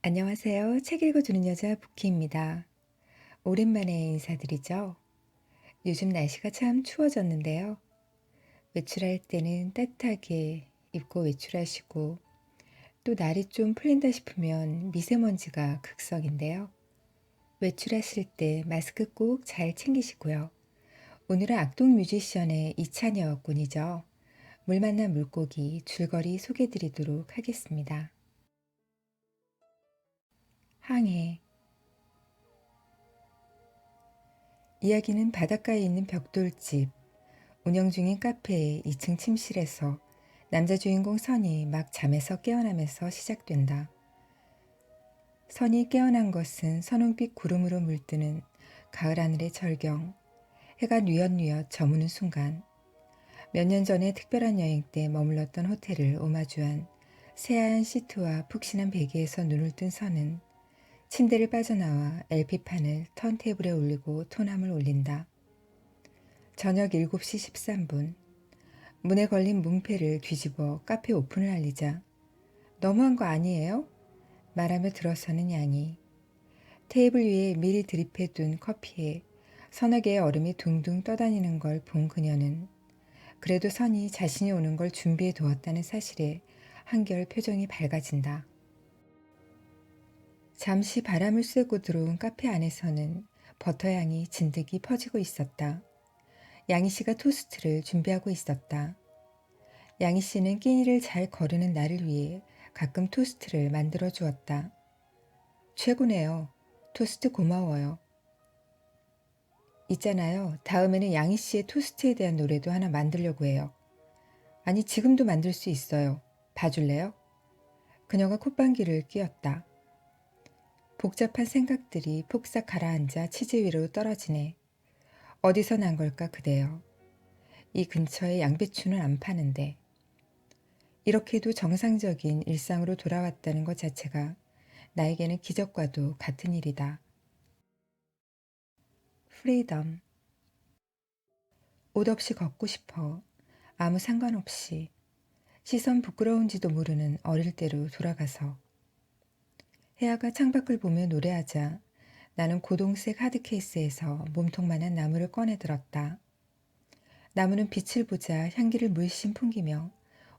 안녕하세요. 책 읽어주는 여자 부키입니다. 오랜만에 인사드리죠. 요즘 날씨가 참 추워졌는데요. 외출할 때는 따뜻하게 입고 외출하시고 또 날이 좀 풀린다 싶으면 미세먼지가 극성인데요. 외출하실 때 마스크 꼭 잘 챙기시고요. 오늘은 악동 뮤지션의 이찬혁 군이죠. 물 만난 물고기 줄거리 소개드리도록 하겠습니다. 항해 이야기는 바닷가에 있는 벽돌집, 운영 중인 카페의 2층 침실에서 남자 주인공 선이 막 잠에서 깨어나면서 시작된다. 선이 깨어난 것은 선홍빛 구름으로 물드는 가을 하늘의 절경, 해가 뉘엿뉘엿 저무는 순간, 몇 년 전에 특별한 여행 때 머물렀던 호텔을 오마주한 새하얀 시트와 푹신한 베개에서 눈을 뜬 선은 침대를 빠져나와 LP판을 턴테이블에 올리고 토남을 올린다. 저녁 7시 13분. 문에 걸린 문패를 뒤집어 카페 오픈을 알리자 너무한 거 아니에요? 말하며 들어서는 양이 테이블 위에 미리 드립해 둔 커피에 서너 개의 얼음이 둥둥 떠다니는 걸 본 그녀는 그래도 선이 자신이 오는 걸 준비해 두었다는 사실에 한결 표정이 밝아진다. 잠시 바람을 쐬고 들어온 카페 안에서는 버터향이 진득이 퍼지고 있었다. 양희 씨가 토스트를 준비하고 있었다. 양희 씨는 끼니를 잘 거르는 나를 위해 가끔 토스트를 만들어 주었다. 최고네요. 토스트 고마워요. 있잖아요. 다음에는 양희 씨의 토스트에 대한 노래도 하나 만들려고 해요. 아니, 지금도 만들 수 있어요. 봐줄래요? 그녀가 콧방귀를 뀌었다. 복잡한 생각들이 폭삭 가라앉아 치즈 위로 떨어지네. 어디서 난 걸까 그대여. 이 근처에 양배추는 안 파는데. 이렇게도 정상적인 일상으로 돌아왔다는 것 자체가 나에게는 기적과도 같은 일이다. 프리덤. 옷 없이 걷고 싶어. 아무 상관없이. 시선 부끄러운지도 모르는 어릴 때로 돌아가서. 혜아가 창밖을 보며 노래하자 나는 고동색 하드케이스에서 몸통만한 나무를 꺼내 들었다. 나무는 빛을 보자 향기를 물씬 풍기며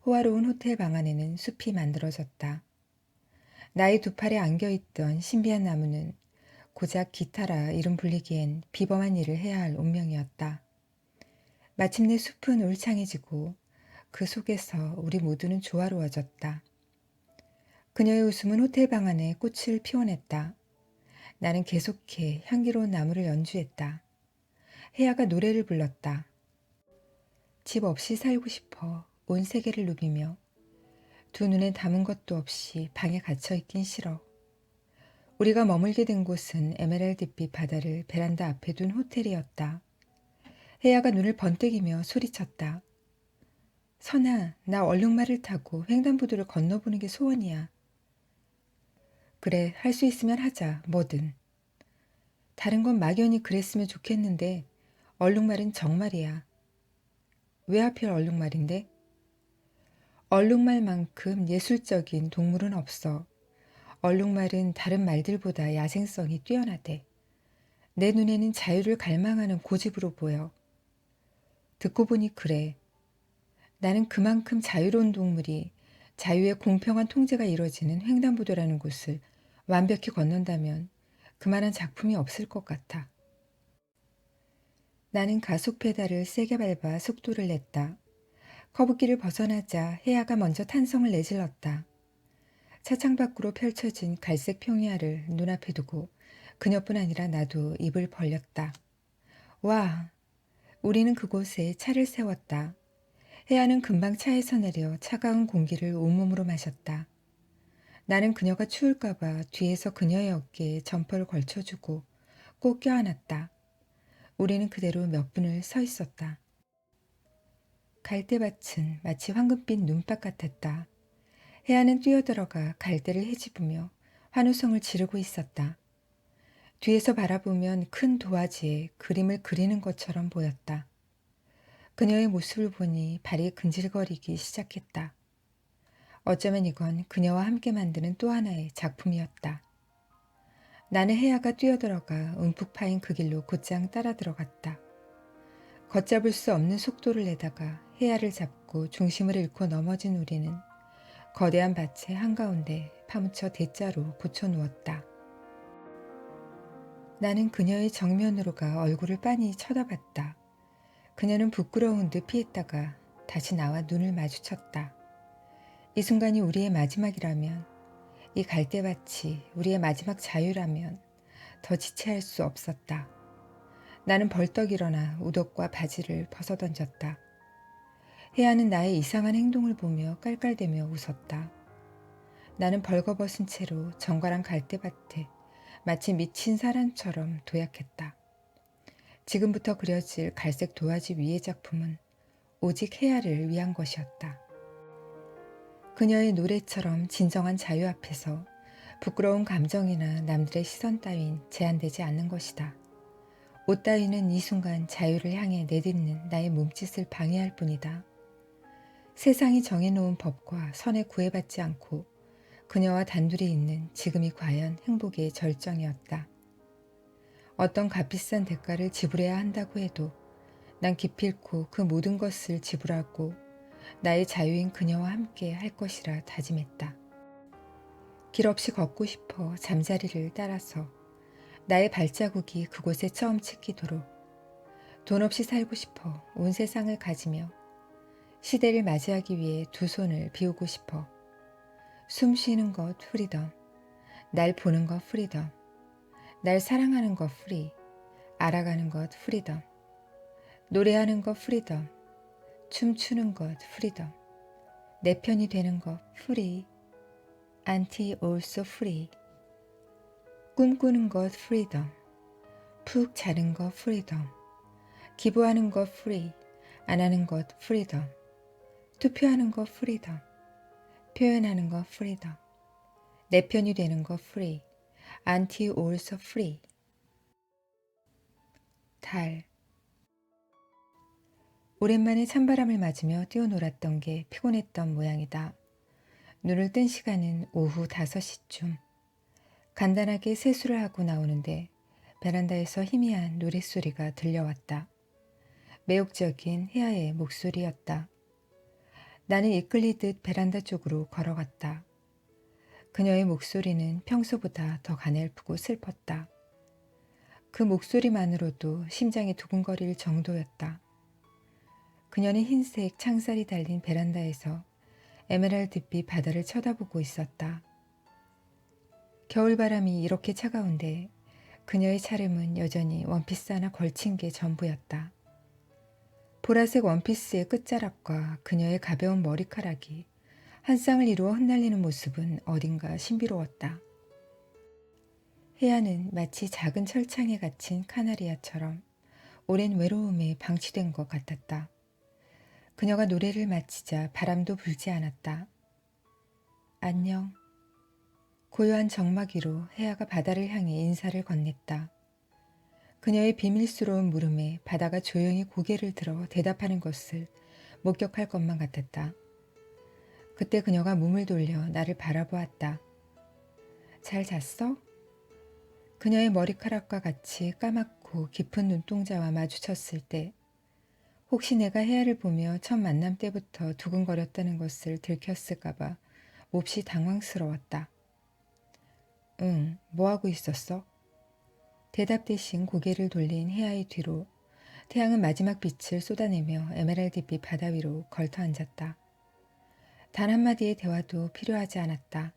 호화로운 호텔 방 안에는 숲이 만들어졌다. 나의 두 팔에 안겨있던 신비한 나무는 고작 기타라 이름 불리기엔 비범한 일을 해야 할 운명이었다. 마침내 숲은 울창해지고 그 속에서 우리 모두는 조화로워졌다. 그녀의 웃음은 호텔 방 안에 꽃을 피워냈다. 나는 계속해 향기로운 나무를 연주했다. 혜야가 노래를 불렀다. 집 없이 살고 싶어 온 세계를 누비며 두 눈에 담은 것도 없이 방에 갇혀 있긴 싫어. 우리가 머물게 된 곳은 에메랄드빛 바다를 베란다 앞에 둔 호텔이었다. 혜야가 눈을 번뜩이며 소리쳤다. 선아, 나 얼룩말을 타고 횡단보도를 건너보는 게 소원이야. 그래, 할 수 있으면 하자, 뭐든. 다른 건 막연히 그랬으면 좋겠는데, 얼룩말은 정말이야. 왜 하필 얼룩말인데? 얼룩말만큼 예술적인 동물은 없어. 얼룩말은 다른 말들보다 야생성이 뛰어나대. 내 눈에는 자유를 갈망하는 고집으로 보여. 듣고 보니 그래. 나는 그만큼 자유로운 동물이 자유의 공평한 통제가 이루어지는 횡단보도라는 곳을 완벽히 건넌다면 그만한 작품이 없을 것 같아. 나는 가속 페달을 세게 밟아 속도를 냈다. 커브길을 벗어나자 혜야가 먼저 탄성을 내질렀다. 차창 밖으로 펼쳐진 갈색 평야를 눈앞에 두고 그녀뿐 아니라 나도 입을 벌렸다. 와, 우리는 그곳에 차를 세웠다. 혜아는 금방 차에서 내려 차가운 공기를 온몸으로 마셨다. 나는 그녀가 추울까봐 뒤에서 그녀의 어깨에 점퍼를 걸쳐주고 꼭 껴안았다. 우리는 그대로 몇 분을 서 있었다. 갈대밭은 마치 황금빛 눈밭 같았다. 혜아는 뛰어들어가 갈대를 헤집으며 환호성을 지르고 있었다. 뒤에서 바라보면 큰 도화지에 그림을 그리는 것처럼 보였다. 그녀의 모습을 보니 발이 근질거리기 시작했다. 어쩌면 이건 그녀와 함께 만드는 또 하나의 작품이었다. 나는 혜야가 뛰어들어가 움푹 파인 그 길로 곧장 따라 들어갔다. 걷잡을 수 없는 속도를 내다가 혜야를 잡고 중심을 잃고 넘어진 우리는 거대한 밭의 한가운데 파묻혀 대자로 붙여 누웠다. 나는 그녀의 정면으로 가 얼굴을 빤히 쳐다봤다. 그녀는 부끄러운 듯 피했다가 다시 나와 눈을 마주쳤다. 이 순간이 우리의 마지막이라면, 이 갈대밭이 우리의 마지막 자유라면 더 지체할 수 없었다. 나는 벌떡 일어나 우독과 바지를 벗어 던졌다. 혜아는 나의 이상한 행동을 보며 깔깔대며 웃었다. 나는 벌거벗은 채로 정갈한 갈대밭에 마치 미친 사람처럼 도약했다. 지금부터 그려질 갈색 도화지 위의 작품은 오직 혜아를 위한 것이었다. 그녀의 노래처럼 진정한 자유 앞에서 부끄러운 감정이나 남들의 시선 따윈 제한되지 않는 것이다. 옷 따위는 이 순간 자유를 향해 내딛는 나의 몸짓을 방해할 뿐이다. 세상이 정해놓은 법과 선에 구애받지 않고 그녀와 단둘이 있는 지금이 과연 행복의 절정이었다. 어떤 값비싼 대가를 지불해야 한다고 해도 난 기필코 그 모든 것을 지불하고 나의 자유인 그녀와 함께 할 것이라 다짐했다. 길 없이 걷고 싶어 잠자리를 따라서 나의 발자국이 그곳에 처음 찍히도록 돈 없이 살고 싶어 온 세상을 가지며 시대를 맞이하기 위해 두 손을 비우고 싶어 숨 쉬는 것 프리덤 날 보는 것 프리덤 날 사랑하는 것 프리 알아가는 것 프리덤 노래하는 것 프리덤 춤추는 것 프리덤. 내 편이 되는 것 프리. 안티 올소 프리. 꿈꾸는 것 프리덤. 푹 자는 것 프리덤. 기부하는 것 프리. 안 하는 것 프리덤. 투표하는 것 프리덤. 표현하는 것 프리덤. 내 편이 되는 것 프리. 안티 올소 프리. 달 오랜만에 찬바람을 맞으며 뛰어놀았던 게 피곤했던 모양이다. 눈을 뜬 시간은 오후 5시쯤. 간단하게 세수를 하고 나오는데 베란다에서 희미한 노랫소리가 들려왔다. 매혹적인 혜아의 목소리였다. 나는 이끌리듯 베란다 쪽으로 걸어갔다. 그녀의 목소리는 평소보다 더 가늘프고 슬펐다. 그 목소리만으로도 심장이 두근거릴 정도였다. 그녀는 흰색 창살이 달린 베란다에서 에메랄드빛 바다를 쳐다보고 있었다. 겨울바람이 이렇게 차가운데 그녀의 차림은 여전히 원피스 하나 걸친 게 전부였다. 보라색 원피스의 끝자락과 그녀의 가벼운 머리카락이 한 쌍을 이루어 흩날리는 모습은 어딘가 신비로웠다. 해안은 마치 작은 철창에 갇힌 카나리아처럼 오랜 외로움에 방치된 것 같았다. 그녀가 노래를 마치자 바람도 불지 않았다. 안녕. 고요한 정막이로 해아가 바다를 향해 인사를 건넸다. 그녀의 비밀스러운 물음에 바다가 조용히 고개를 들어 대답하는 것을 목격할 것만 같았다. 그때 그녀가 몸을 돌려 나를 바라보았다. 잘 잤어? 그녀의 머리카락과 같이 까맣고 깊은 눈동자와 마주쳤을 때 혹시 내가 혜아를 보며 첫 만남 때부터 두근거렸다는 것을 들켰을까봐 몹시 당황스러웠다. 응, 뭐하고 있었어? 대답 대신 고개를 돌린 혜아의 뒤로 태양은 마지막 빛을 쏟아내며 에메랄드빛 바다 위로 걸터 앉았다. 단 한마디의 대화도 필요하지 않았다.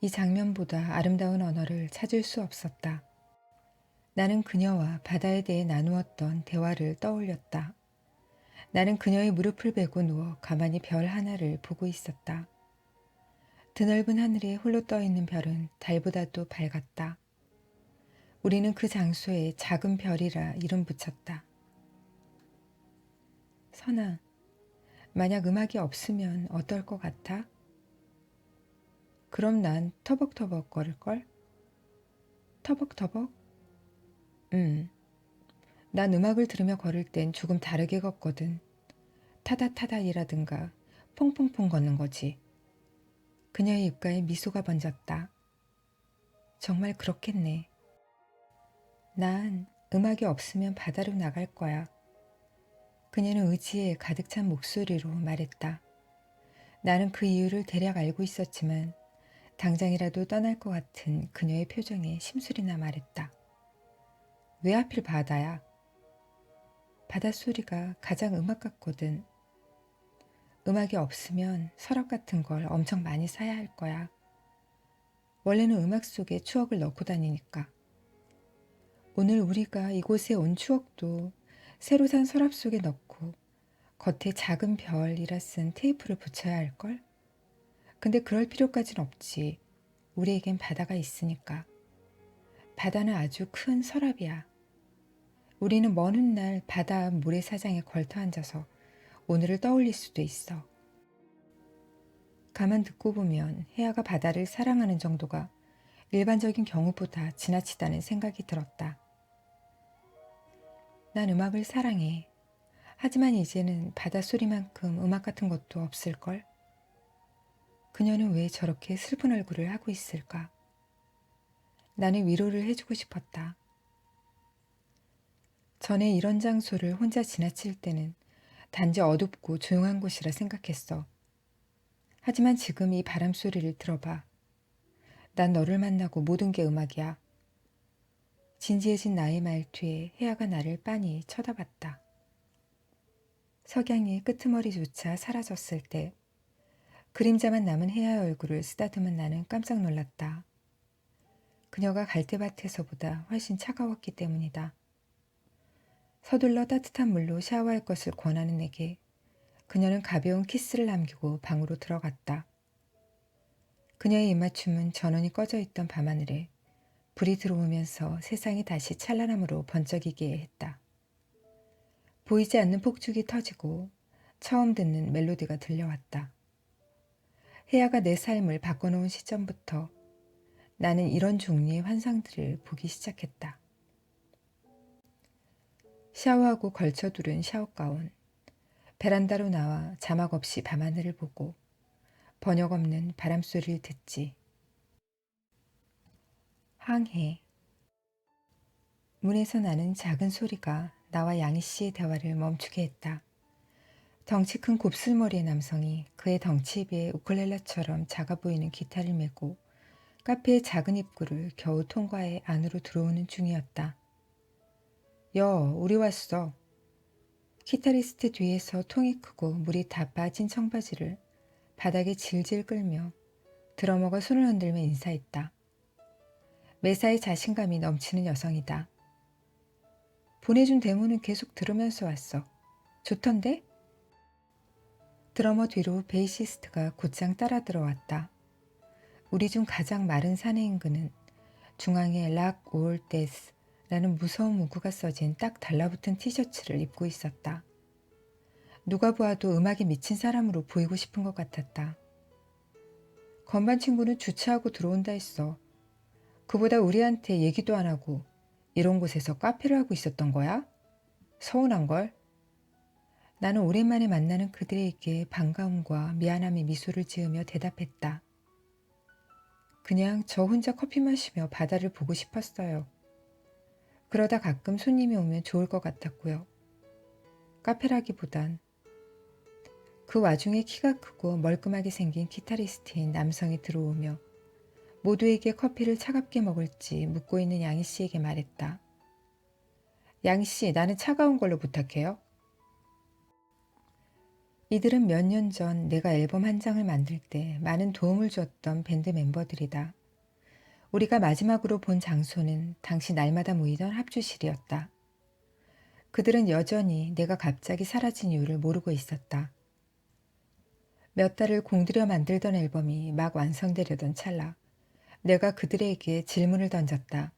이 장면보다 아름다운 언어를 찾을 수 없었다. 나는 그녀와 바다에 대해 나누었던 대화를 떠올렸다. 나는 그녀의 무릎을 베고 누워 가만히 별 하나를 보고 있었다. 드넓은 하늘에 홀로 떠 있는 별은 달보다도 밝았다. 우리는 그 장소에 작은 별이라 이름 붙였다. 선아, 만약 음악이 없으면 어떨 것 같아? 그럼 난 터벅터벅 거릴걸? 터벅터벅? 음. 난 음악을 들으며 걸을 땐 조금 다르게 걷거든. 타다타다이라든가 퐁퐁퐁 걷는 거지. 그녀의 입가에 미소가 번졌다. 정말 그렇겠네. 난 음악이 없으면 바다로 나갈 거야. 그녀는 의지에 가득 찬 목소리로 말했다. 나는 그 이유를 대략 알고 있었지만 당장이라도 떠날 것 같은 그녀의 표정에 심술이나 말했다. 왜 하필 바다야? 바닷소리가 가장 음악 같거든. 음악이 없으면 서랍 같은 걸 엄청 많이 사야 할 거야. 원래는 음악 속에 추억을 넣고 다니니까. 오늘 우리가 이곳에 온 추억도 새로 산 서랍 속에 넣고 겉에 작은 별이라 쓴 테이프를 붙여야 할걸? 근데 그럴 필요까진 없지. 우리에겐 바다가 있으니까. 바다는 아주 큰 서랍이야. 우리는 먼 훗날 바다 모래사장에 걸터 앉아서 오늘을 떠올릴 수도 있어. 가만 듣고 보면 혜아가 바다를 사랑하는 정도가 일반적인 경우보다 지나치다는 생각이 들었다. 난 음악을 사랑해. 하지만 이제는 바닷소리만큼 음악 같은 것도 없을걸? 그녀는 왜 저렇게 슬픈 얼굴을 하고 있을까? 나는 위로를 해주고 싶었다. 전에 이런 장소를 혼자 지나칠 때는 단지 어둡고 조용한 곳이라 생각했어. 하지만 지금 이 바람 소리를 들어봐. 난 너를 만나고 모든 게 음악이야. 진지해진 나의 말투에 혜아가 나를 빤히 쳐다봤다. 석양이 끄트머리조차 사라졌을 때 그림자만 남은 혜아의 얼굴을 쓰다듬은 나는 깜짝 놀랐다. 그녀가 갈대밭에서보다 훨씬 차가웠기 때문이다. 서둘러 따뜻한 물로 샤워할 것을 권하는 내게 그녀는 가벼운 키스를 남기고 방으로 들어갔다. 그녀의 입맞춤은 전원이 꺼져 있던 밤하늘에 불이 들어오면서 세상이 다시 찬란함으로 번쩍이게 했다. 보이지 않는 폭죽이 터지고 처음 듣는 멜로디가 들려왔다. 혜아가 내 삶을 바꿔놓은 시점부터 나는 이런 종류의 환상들을 보기 시작했다. 샤워하고 걸쳐두른 샤워가운, 베란다로 나와 자막 없이 밤하늘을 보고 번역 없는 바람소리를 듣지. 항해. 문에서 나는 작은 소리가 나와 양희 씨의 대화를 멈추게 했다. 덩치 큰 곱슬머리의 남성이 그의 덩치에 비해 우클렐라처럼 작아 보이는 기타를 메고 카페의 작은 입구를 겨우 통과해 안으로 들어오는 중이었다. 여, 우리 왔어. 기타리스트 뒤에서 통이 크고 물이 다 빠진 청바지를 바닥에 질질 끌며 드러머가 손을 흔들며 인사했다. 매사에 자신감이 넘치는 여성이다. 보내준 데모는 계속 들으면서 왔어. 좋던데? 드러머 뒤로 베이시스트가 곧장 따라 들어왔다. 우리 중 가장 마른 사내 인근은 중앙에 락올 데스 라는 무서운 문구가 써진 딱 달라붙은 티셔츠를 입고 있었다. 누가 보아도 음악에 미친 사람으로 보이고 싶은 것 같았다. 건반 친구는 주차하고 들어온다 했어. 그보다 우리한테 얘기도 안 하고 이런 곳에서 카페를 하고 있었던 거야? 서운한 걸? 나는 오랜만에 만나는 그들에게 반가움과 미안함의 미소를 지으며 대답했다. 그냥 저 혼자 커피 마시며 바다를 보고 싶었어요. 그러다 가끔 손님이 오면 좋을 것 같았고요. 카페라기보단 그 와중에 키가 크고 멀끔하게 생긴 기타리스트인 남성이 들어오며 모두에게 커피를 차갑게 먹을지 묻고 있는 양희 씨에게 말했다. 양희 씨, 나는 차가운 걸로 부탁해요. 이들은 몇 년 전 내가 앨범 한 장을 만들 때 많은 도움을 줬던 밴드 멤버들이다. 우리가 마지막으로 본 장소는 당시 날마다 모이던 합주실이었다. 그들은 여전히 내가 갑자기 사라진 이유를 모르고 있었다. 몇 달을 공들여 만들던 앨범이 막 완성되려던 찰나 내가 그들에게 질문을 던졌다.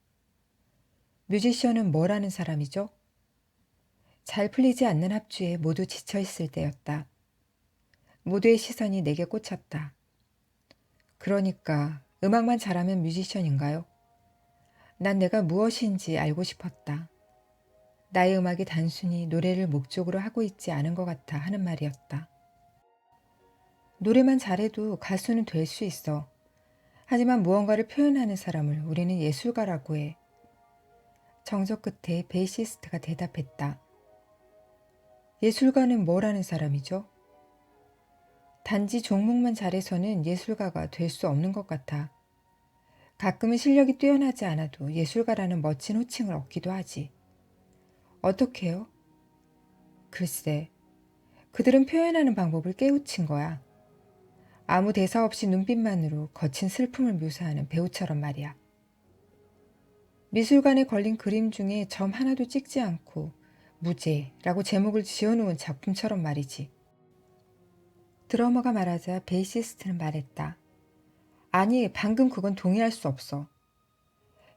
뮤지션은 뭐라는 사람이죠? 잘 풀리지 않는 합주에 모두 지쳐 있을 때였다. 모두의 시선이 내게 꽂혔다. 그러니까 음악만 잘하면 뮤지션인가요? 난 내가 무엇인지 알고 싶었다. 나의 음악이 단순히 노래를 목적으로 하고 있지 않은 것 같아 하는 말이었다. 노래만 잘해도 가수는 될 수 있어. 하지만 무언가를 표현하는 사람을 우리는 예술가라고 해. 정적 끝에 베이시스트가 대답했다. 예술가는 뭐라는 사람이죠? 단지 종목만 잘해서는 예술가가 될 수 없는 것 같아. 가끔은 실력이 뛰어나지 않아도 예술가라는 멋진 호칭을 얻기도 하지. 어떻게요? 글쎄, 그들은 표현하는 방법을 깨우친 거야. 아무 대사 없이 눈빛만으로 거친 슬픔을 묘사하는 배우처럼 말이야. 미술관에 걸린 그림 중에 점 하나도 찍지 않고 무죄라고 제목을 지어놓은 작품처럼 말이지. 드러머가 말하자 베이시스트는 말했다. 아니, 방금 그건 동의할 수 없어.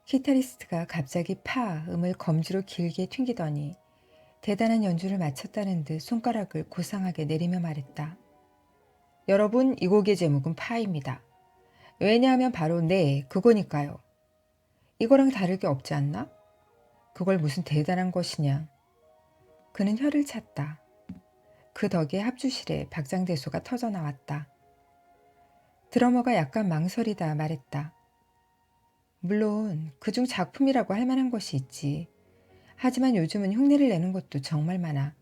기타리스트가 갑자기 파 음을 검지로 길게 튕기더니 대단한 연주를 마쳤다는 듯 손가락을 고상하게 내리며 말했다. 여러분, 이 곡의 제목은 파입니다. 왜냐하면 바로 네, 그거니까요. 이거랑 다를 게 없지 않나? 그걸 무슨 대단한 것이냐. 그는 혀를 찼다. 그 덕에 합주실에 박장대소가 터져 나왔다. 드러머가 약간 망설이다 말했다. 물론 그중 작품이라고 할 만한 것이 있지. 하지만 요즘은 흉내를 내는 것도 정말 많아.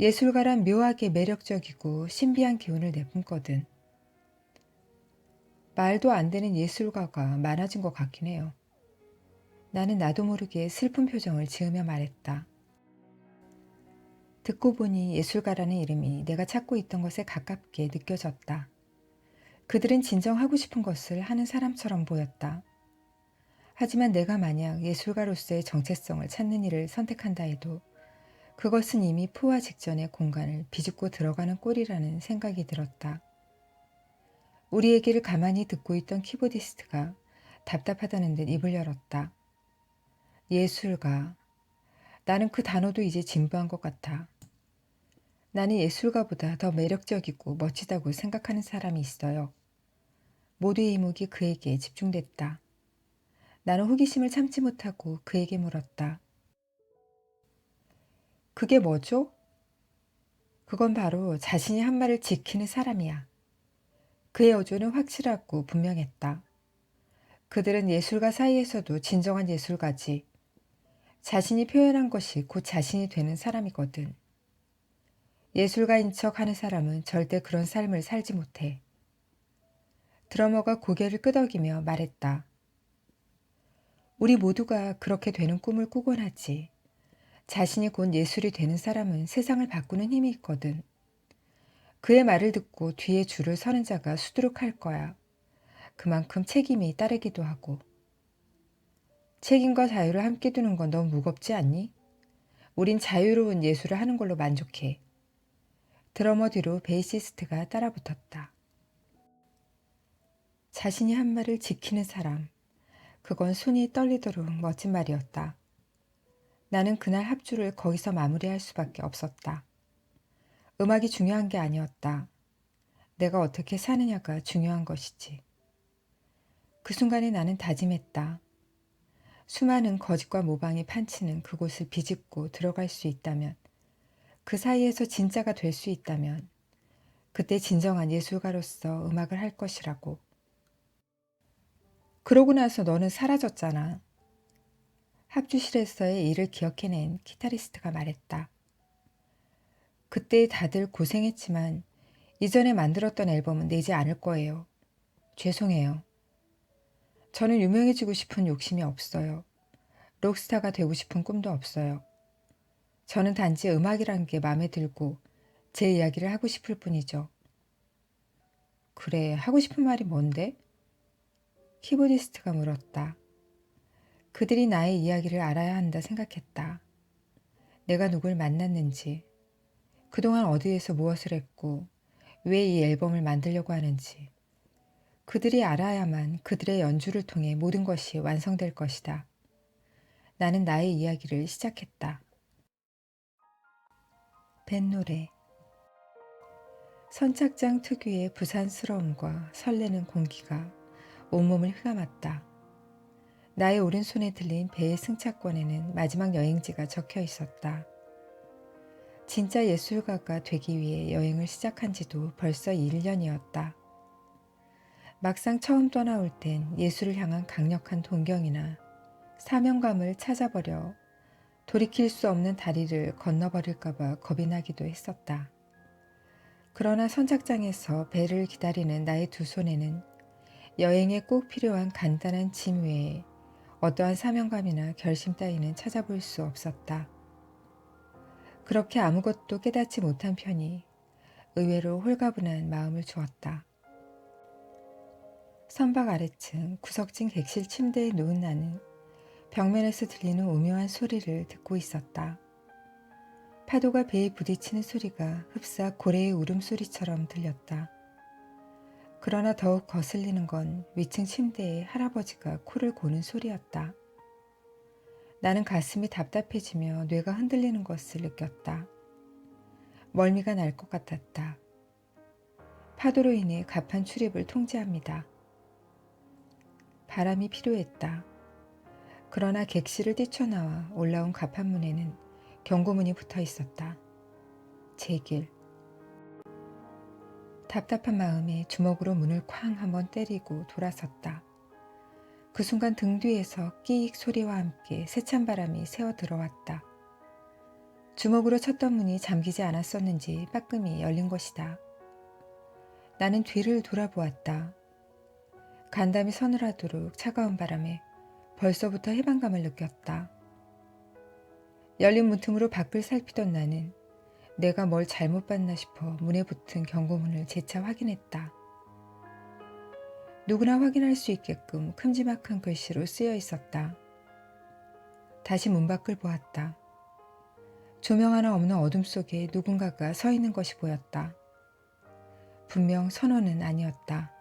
예술가란 묘하게 매력적이고 신비한 기운을 내뿜거든. 말도 안 되는 예술가가 많아진 것 같긴 해요. 나는 나도 모르게 슬픈 표정을 지으며 말했다. 듣고 보니 예술가라는 이름이 내가 찾고 있던 것에 가깝게 느껴졌다. 그들은 진정 하고 싶은 것을 하는 사람처럼 보였다. 하지만 내가 만약 예술가로서의 정체성을 찾는 일을 선택한다 해도 그것은 이미 포화 직전의 공간을 비집고 들어가는 꼴이라는 생각이 들었다. 우리 얘기를 가만히 듣고 있던 키보디스트가 답답하다는 듯 입을 열었다. 예술가. 나는 그 단어도 이제 진부한 것 같아. 나는 예술가보다 더 매력적이고 멋지다고 생각하는 사람이 있어요. 모두의 이목이 그에게 집중됐다. 나는 호기심을 참지 못하고 그에게 물었다. 그게 뭐죠? 그건 바로 자신이 한 말을 지키는 사람이야. 그의 어조는 확실하고 분명했다. 그들은 예술가 사이에서도 진정한 예술가지. 자신이 표현한 것이 곧 자신이 되는 사람이거든. 예술가인 척 하는 사람은 절대 그런 삶을 살지 못해. 드러머가 고개를 끄덕이며 말했다. 우리 모두가 그렇게 되는 꿈을 꾸곤 하지. 자신이 곧 예술이 되는 사람은 세상을 바꾸는 힘이 있거든. 그의 말을 듣고 뒤에 줄을 서는 자가 수두룩할 거야. 그만큼 책임이 따르기도 하고. 책임과 자유를 함께 두는 건 너무 무겁지 않니? 우린 자유로운 예술을 하는 걸로 만족해. 드러머 뒤로 베이시스트가 따라붙었다. 자신이 한 말을 지키는 사람. 그건 손이 떨리도록 멋진 말이었다. 나는 그날 합주를 거기서 마무리할 수밖에 없었다. 음악이 중요한 게 아니었다. 내가 어떻게 사느냐가 중요한 것이지. 그 순간에 나는 다짐했다. 수많은 거짓과 모방이 판치는 그곳을 비집고 들어갈 수 있다면, 그 사이에서 진짜가 될 수 있다면, 그때 진정한 예술가로서 음악을 할 것이라고. 그러고 나서 너는 사라졌잖아. 합주실에서의 일을 기억해낸 기타리스트가 말했다. 그때 다들 고생했지만 이전에 만들었던 앨범은 내지 않을 거예요. 죄송해요. 저는 유명해지고 싶은 욕심이 없어요. 록스타가 되고 싶은 꿈도 없어요. 저는 단지 음악이란 게 마음에 들고 제 이야기를 하고 싶을 뿐이죠. 그래, 하고 싶은 말이 뭔데? 키보디스트가 물었다. 그들이 나의 이야기를 알아야 한다 생각했다. 내가 누굴 만났는지, 그동안 어디에서 무엇을 했고, 왜 이 앨범을 만들려고 하는지, 그들이 알아야만 그들의 연주를 통해 모든 것이 완성될 것이다. 나는 나의 이야기를 시작했다. 뱃노래 선착장 특유의 부산스러움과 설레는 공기가 온몸을 휘감았다. 나의 오른손에 들린 배의 승차권에는 마지막 여행지가 적혀 있었다. 진짜 예술가가 되기 위해 여행을 시작한 지도 벌써 1년이었다. 막상 처음 떠나올 땐 예술을 향한 강력한 동경이나 사명감을 찾아버려 돌이킬 수 없는 다리를 건너버릴까봐 겁이 나기도 했었다. 그러나 선착장에서 배를 기다리는 나의 두 손에는 여행에 꼭 필요한 간단한 짐 외에 어떠한 사명감이나 결심 따위는 찾아볼 수 없었다. 그렇게 아무것도 깨닫지 못한 편이 의외로 홀가분한 마음을 주었다. 선박 아래층 구석진 객실 침대에 누운 나는 벽면에서 들리는 오묘한 소리를 듣고 있었다. 파도가 배에 부딪히는 소리가 흡사 고래의 울음소리처럼 들렸다. 그러나 더욱 거슬리는 건 위층 침대에 할아버지가 코를 고는 소리였다. 나는 가슴이 답답해지며 뇌가 흔들리는 것을 느꼈다. 멀미가 날 것 같았다. 파도로 인해 가판 출입을 통제합니다. 바람이 필요했다. 그러나 객실을 뛰쳐나와 올라온 가판문에는 경고문이 붙어 있었다. 제 길. 답답한 마음에 주먹으로 문을 쾅 한번 때리고 돌아섰다. 그 순간 등 뒤에서 끼익 소리와 함께 세찬 바람이 새어 들어왔다. 주먹으로 쳤던 문이 잠기지 않았었는지 빠끔히 열린 것이다. 나는 뒤를 돌아보았다. 간담이 서늘하도록 차가운 바람에 벌써부터 해방감을 느꼈다. 열린 문틈으로 밖을 살피던 나는 내가 뭘 잘못 봤나 싶어 문에 붙은 경고문을 재차 확인했다. 누구나 확인할 수 있게끔 큼지막한 글씨로 쓰여 있었다. 다시 문 밖을 보았다. 조명 하나 없는 어둠 속에 누군가가 서 있는 것이 보였다. 분명 선원은 아니었다.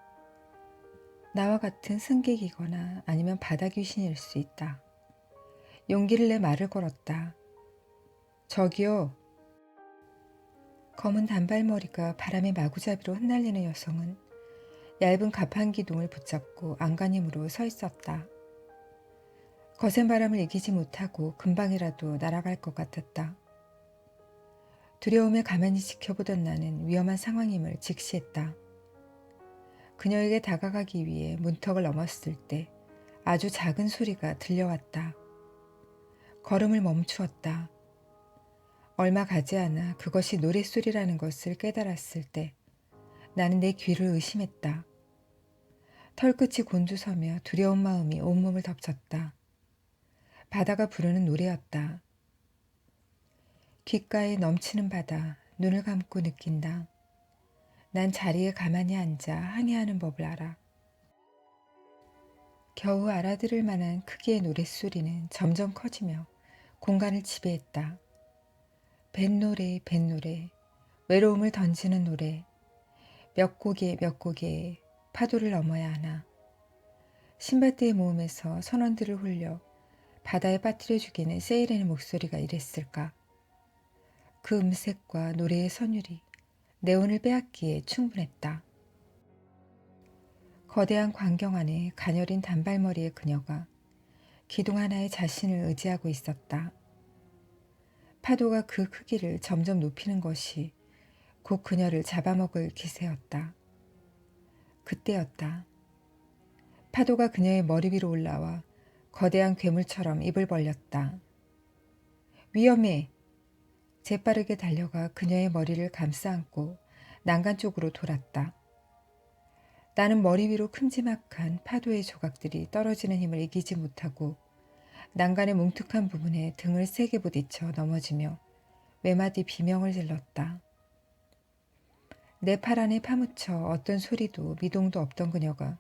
나와 같은 승객이거나 아니면 바다 귀신일 수 있다. 용기를 내 말을 걸었다. 저기요. 검은 단발머리가 바람의 마구잡이로 흩날리는 여성은 얇은 가판 기둥을 붙잡고 안간힘으로 서 있었다. 거센 바람을 이기지 못하고 금방이라도 날아갈 것 같았다. 두려움에 가만히 지켜보던 나는 위험한 상황임을 직시했다. 그녀에게 다가가기 위해 문턱을 넘었을 때 아주 작은 소리가 들려왔다. 걸음을 멈추었다. 얼마 가지 않아 그것이 노랫소리라는 것을 깨달았을 때 나는 내 귀를 의심했다. 털끝이 곤두서며 두려운 마음이 온몸을 덮쳤다. 바다가 부르는 노래였다. 귓가에 넘치는 바다, 눈을 감고 느낀다. 난 자리에 가만히 앉아 항해하는 법을 알아. 겨우 알아들을 만한 크기의 노랫소리는 점점 커지며 공간을 지배했다. 뱃노래, 뱃노래, 외로움을 던지는 노래, 몇 곡의 몇 곡의 파도를 넘어야 하나. 신밧드의 모음에서 선원들을 홀려 바다에 빠뜨려 죽이는 세이렌의 목소리가 이랬을까. 그 음색과 노래의 선율이 내온을 빼앗기에 충분했다. 거대한 광경 안에 가녀린 단발머리의 그녀가 기둥 하나에 자신을 의지하고 있었다. 파도가 그 크기를 점점 높이는 것이 곧 그녀를 잡아먹을 기세였다. 그때였다. 파도가 그녀의 머리 위로 올라와 거대한 괴물처럼 입을 벌렸다. 위험해! 재빠르게 달려가 그녀의 머리를 감싸 안고 난간 쪽으로 돌았다. 나는 머리 위로 큼지막한 파도의 조각들이 떨어지는 힘을 이기지 못하고 난간의 뭉툭한 부분에 등을 세게 부딪혀 넘어지며 외마디 비명을 질렀다. 내 팔 안에 파묻혀 어떤 소리도 미동도 없던 그녀가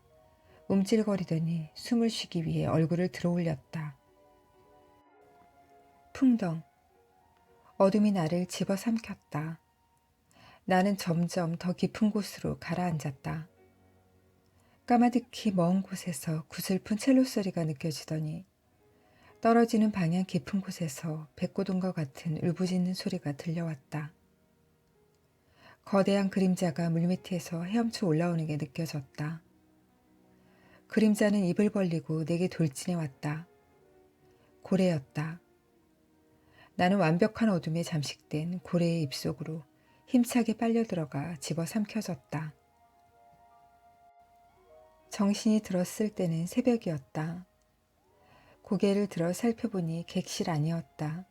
움찔거리더니 숨을 쉬기 위해 얼굴을 들어 올렸다. 풍덩. 어둠이 나를 집어삼켰다. 나는 점점 더 깊은 곳으로 가라앉았다. 까마득히 먼 곳에서 구슬픈 첼로 소리가 느껴지더니 떨어지는 방향 깊은 곳에서 백고동과 같은 울부짖는 소리가 들려왔다. 거대한 그림자가 물밑에서 헤엄쳐 올라오는 게 느껴졌다. 그림자는 입을 벌리고 내게 돌진해 왔다. 고래였다. 나는 완벽한 어둠에 잠식된 고래의 입속으로 힘차게 빨려 들어가 집어 삼켜졌다. 정신이 들었을 때는 새벽이었다. 고개를 들어 살펴보니 객실 아니었다.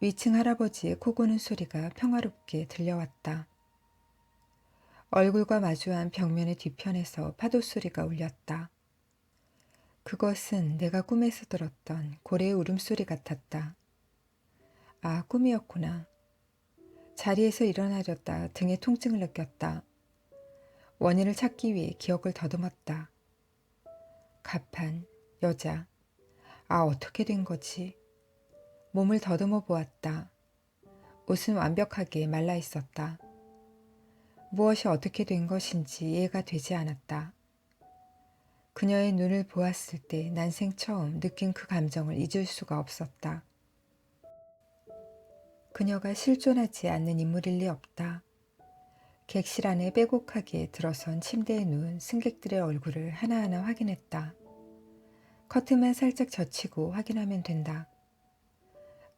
위층 할아버지의 코 고는 소리가 평화롭게 들려왔다. 얼굴과 마주한 벽면의 뒤편에서 파도 소리가 울렸다. 그것은 내가 꿈에서 들었던 고래의 울음소리 같았다. 아, 꿈이었구나. 자리에서 일어나려다 등에 통증을 느꼈다. 원인을 찾기 위해 기억을 더듬었다. 가판, 여자. 아, 어떻게 된 거지? 몸을 더듬어 보았다. 옷은 완벽하게 말라 있었다. 무엇이 어떻게 된 것인지 이해가 되지 않았다. 그녀의 눈을 보았을 때 난생 처음 느낀 그 감정을 잊을 수가 없었다. 그녀가 실존하지 않는 인물일 리 없다. 객실 안에 빼곡하게 들어선 침대에 누운 승객들의 얼굴을 하나하나 확인했다. 커튼만 살짝 젖히고 확인하면 된다.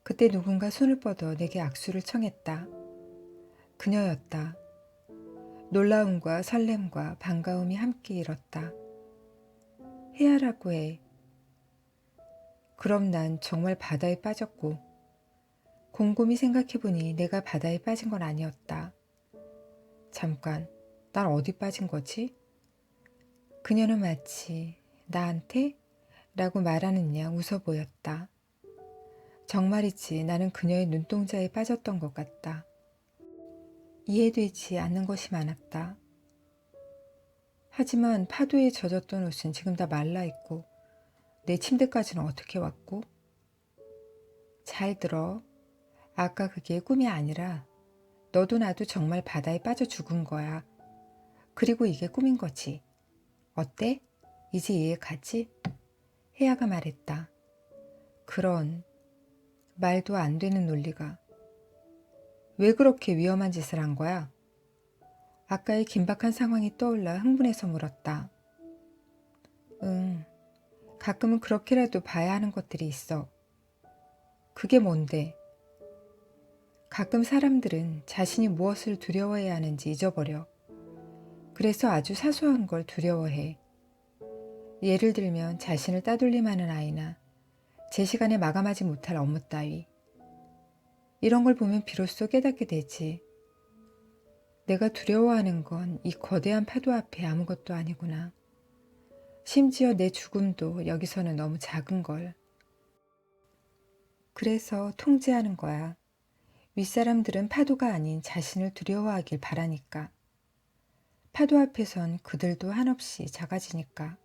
그때 누군가 손을 뻗어 내게 악수를 청했다. 그녀였다. 놀라움과 설렘과 반가움이 함께 일었다. 해야라고 해. 그럼 난 정말 바다에 빠졌고, 곰곰이 생각해보니 내가 바다에 빠진 건 아니었다. 잠깐, 난 어디 빠진 거지? 그녀는 마치 나한테? 라고 말하는 양 웃어 보였다. 정말이지 나는 그녀의 눈동자에 빠졌던 것 같다. 이해되지 않는 것이 많았다. 하지만 파도에 젖었던 옷은 지금 다 말라있고 내 침대까지는 어떻게 왔고? 잘 들어. 아까 그게 꿈이 아니라 너도 나도 정말 바다에 빠져 죽은 거야. 그리고 이게 꿈인 거지. 어때? 이제 이해 가지? 혜야가 말했다. 그런 말도 안 되는 논리가 왜 그렇게 위험한 짓을 한 거야? 아까의 긴박한 상황이 떠올라 흥분해서 물었다. 응, 가끔은 그렇게라도 봐야 하는 것들이 있어. 그게 뭔데? 가끔 사람들은 자신이 무엇을 두려워해야 하는지 잊어버려. 그래서 아주 사소한 걸 두려워해. 예를 들면 자신을 따돌림하는 아이나 제 시간에 마감하지 못할 업무 따위. 이런 걸 보면 비로소 깨닫게 되지. 내가 두려워하는 건 이 거대한 파도 앞에 아무것도 아니구나. 심지어 내 죽음도 여기서는 너무 작은 걸. 그래서 통제하는 거야. 윗사람들은 파도가 아닌 자신을 두려워하길 바라니까. 파도 앞에선 그들도 한없이 작아지니까.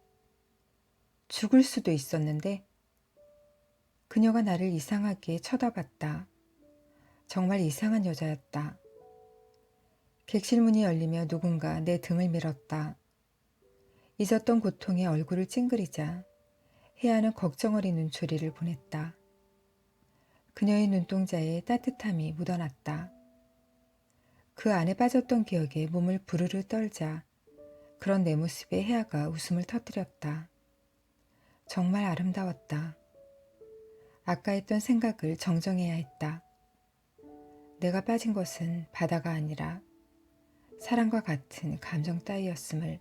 죽을 수도 있었는데 그녀가 나를 이상하게 쳐다봤다. 정말 이상한 여자였다. 객실 문이 열리며 누군가 내 등을 밀었다. 잊었던 고통에 얼굴을 찡그리자 혜아는 걱정 어린 눈초리를 보냈다. 그녀의 눈동자에 따뜻함이 묻어났다. 그 안에 빠졌던 기억에 몸을 부르르 떨자 그런 내 모습에 혜아가 웃음을 터뜨렸다. 정말 아름다웠다. 아까 했던 생각을 정정해야 했다. 내가 빠진 것은 바다가 아니라 사랑과 같은 감정 따위였음을